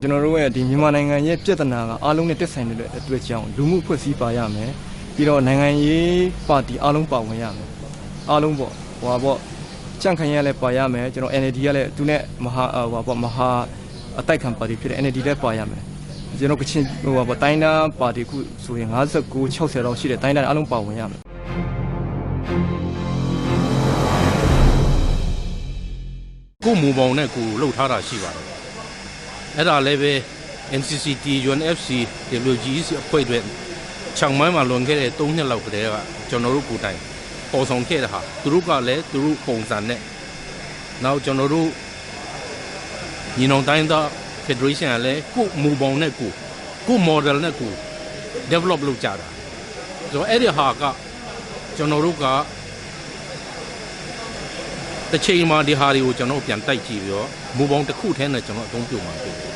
ကျွန်တော်တို့ရဲ့ဒီမြန်မာနိုင်ငံရဲ့ပြဿနာကအားလုံးနဲ့တက်ဆိုင်နေတဲ့အတွက်ကြောင့်လူမှုဖွဲ့စည်းပါရမယ်ပြီးတော့နိုင်ငံရေးပါတီအားလုံးပါဝင်ရမယ်အားလုံးပေါ့ဟိုပါပေါ့ကြန့်ခိုင်ရလည်းပါရမယ်ကျွန်တော် NLD ကလည်းသူနဲ့မဟာဟိုပါပေါ့မဟာအတိုက်ခံပါတီဖြစ်တဲ့ NLD လည်းပါရမယ်ကျွန်တော်ကချင်ဟိုပါပေါ့တိုင်းသားပါတီခုဆိုရင်59 60လောက်ရှိတဲ့တိုင်းသားအားလုံးပါဝင်ရမယ် ကိုမူပေါင်းနဲ့ကိုလှုပ်ထားတာရှိပါတယ်အဲ့ဒါလည်းပဲ NCCT UNFC WGEC အဖွဲ့တွေချောင်မိုင်းမှာလွန်ခဲ့တဲ့3နှစ်လောက်ကတည်းကကျွန်တော်တို့ကိုယ်တိုင်ပေါ်ဆောင်ခဲ့တဲ့ဟာသူတို့ကလည်းသူတို့ပုံစံနဲ့နောက်ကျွန်တော်တို့ညီနောင်တိုင်းသား Federation ကလည်းကိုမူပေါင်းနဲ့ကိုကို model နဲ့ကို develop လုပ်ကြတာဆိုတော့အဲ့ဒီဟာကကျွန်တော်တို့က တစ်ချိန်မှာဒီဟာတွေကိုကျွန်တော်ပြန်တိုက်ကြည့်ပြီးတော့မူပေါင်းတစ်ခုထဲနဲ့ကျွန်တော်အသုံးပြုမှာဖြစ်တယ်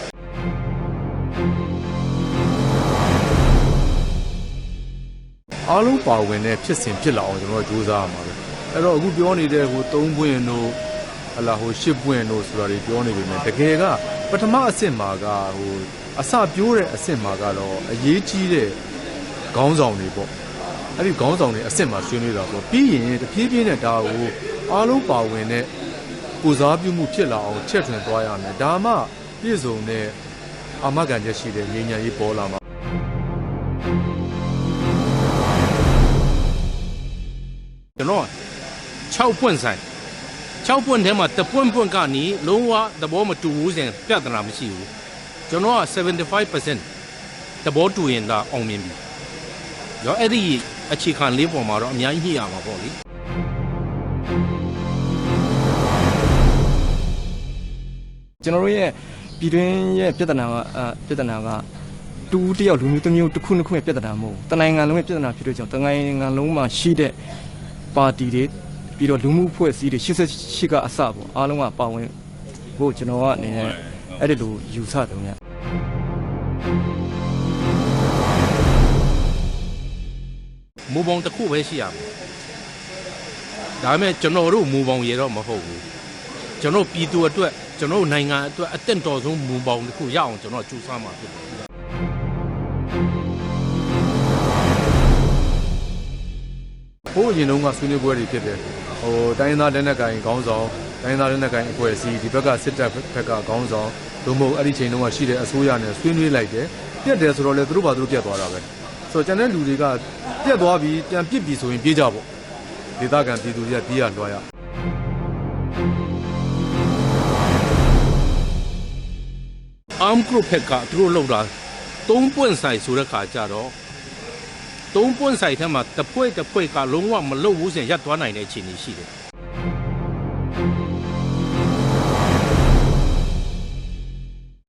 အားလုံးပါဝင်တဲ့ဖြစ်စဉ်ဖြစ်လာအောင်ကျွန်တော်တို့စူးစမ်းရမှာပဲအဲ့တော့အခုပြောနေတဲ့ဟို၃ပွင့်တို့ဟလာဟို၈ပွင့်တို့ဆိုတာတွေပြောနေပြီမယ်တကယ်ကပထမအဆင့်မှာကဟိုအစပြိုးတဲ့အဆင့်မှာကတော့အရေးကြီးတဲ့ခေါင်းဆောင်တွေပေါ့အဲ့ဒီခေါင်းဆောင်တွေအဆင့်မှာဆွေးနွေးတာပေါ့ပြီးရင်တဖြည်းဖြည်းနဲ့ဒါကို အားလုံးပါဝင်တဲ့ကိုစားပြုမှုဖြစ်လာအောင်ချက်ထွင်သွားရမယ်ဒါမှပြည့်စုံတဲ့အာမခံချက်ရှိတဲ့ငြိမ်းချမ်းရေးပေါ်လာမှာကျွန်တော်6ပွင့်ဆိုင်6ပွင့်ထဲမှာတစ်ပွင့်ပွင့်ကနေလုံးဝသဘောမတူဘူးစဉ်ပြဿနာမရှိဘူးကျွန်တော်က75%သဘောတူရင်ဒါအောင်မြင်ပြီရောအဲ့ဒီအခြေခံလေးပေါ်မှာတော့အများကြီးညှိရမှာပေါ့လေ ကျွန်တော်တို့ရဲ့ပြည်တွင်းရဲ့ပြဿနာကအာပြဿနာကတူတယောက်လူမျိုးတစ်မျိုးတစ်ခုနှစ်ခုရဲ့ပြဿနာမဟုတ်ဘူးတနိုင်ငံလုံးရဲ့ပြဿနာဖြစ်တဲ့ကြောင့်တနိုင်ငံလုံးမှာရှိတဲ့ပါတီတွေပြီးတော့လူမှုဖွဲ့စည်းတွေ88ကအစပေါ့အားလုံးကပါဝင်ဖို့ကျွန်တော်ကအနေနဲ့အဲ့ဒီလိုယူဆတယ်ဗျာမူပေါင်းတစ်ခုပဲရှိရမယ် ဒါပေမဲ့ကျွန်တော်တို့မူပေါင်းရေတော့မဟုတ်ဘူးကျွန်တော်ပြည်သူအတွက်ကျွန်တော်နိုင်ငံအတွက်အတက်တော်ဆုံးမူပေါင်းတစ်ခုရအောင်ကျွန်တော်ကြိုးစားမှာဖြစ်တယ်ဟိုးအရင်တုန်းကဆွေးနွေးပွဲတွေဖြစ်တယ်ဟိုတိုင်းရင်းသားလက်နက်ကိုင်ခေါင်းဆောင်တိုင်းရင်းသားလက်နက်ကိုင်အဖွဲ့အစည်းဒီဘက်ကစစ်တပ်ဘက်ကခေါင်းဆောင်တို့မဟုတ်အဲ့ဒီချိန်တုန်းကရှိတဲ့အစိုးရနဲ့ဆွေးနွေးလိုက်တယ်ပြက်တယ်ဆိုတော့လေသူတို့ဘာသူတို့ပြက်သွားတာပဲဆိုတော့ကျန်တဲ့လူတွေကပြက်သွားပြီးပြန်ပြစ်ပြီးဆိုရင်ပြေးကြပေါ့ ဒေသခံပြည်သူတွေကပြေးရလွှားရ arm group ဖက်ကသူတို့လောက်တာ3ပွင့်ဆိုင်ဆိုတဲ့ခါကျတော့3ပွင့်ဆိုင်ထဲမှာတစ်ဖွဲ့တစ်ဖွဲ့ကလုံးဝမလုံဘူးစဉ်ရပ်သွားနိုင်တဲ့အခြေအနေရှိတယ်